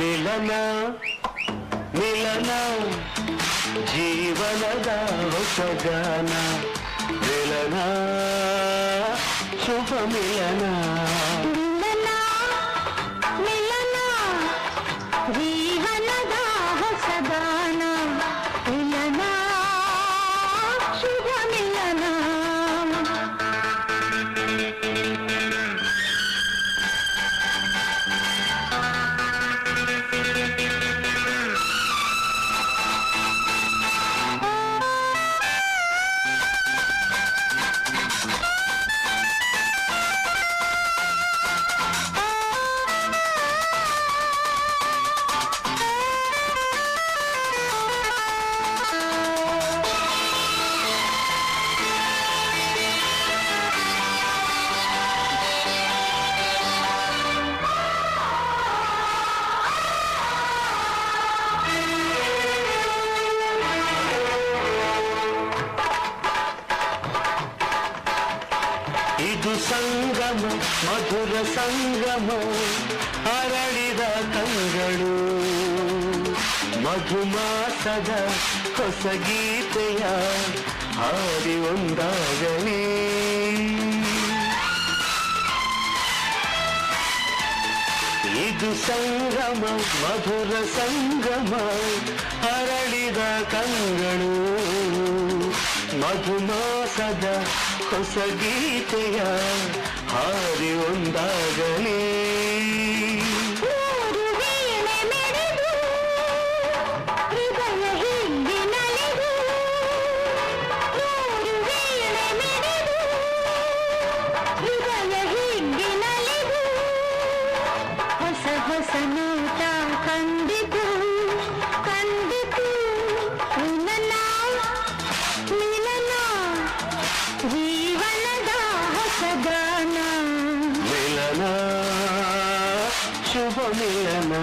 మిలన మిలన జీవనద ఒకదాన మిలన శుభ మిలనా ಸಂಗಮ, ಮಧುರ ಸಂಗಮ ಅರಳಿದ ಕಂಗಳು. ಮಧುಮಾಸದ ಹೊಸ ಗೀತೆಯ ಹಾರಿ ಒಂದಾಗಲಿ. ಇದು ಸಂಗಮ, ಮಧುರ ಸಂಗಮ ಅರಳಿದ ಕಂಗಳು. ಮಧುಮಾಸದ ಹೊಸ ಗೀತೆಯ ಹಾರಿ ಒಂದಾಗಲಿ శుభమిలనా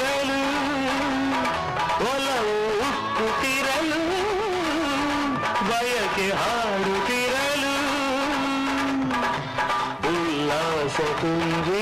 జయకి హారు తిరలు ఉల్లాస కుంజి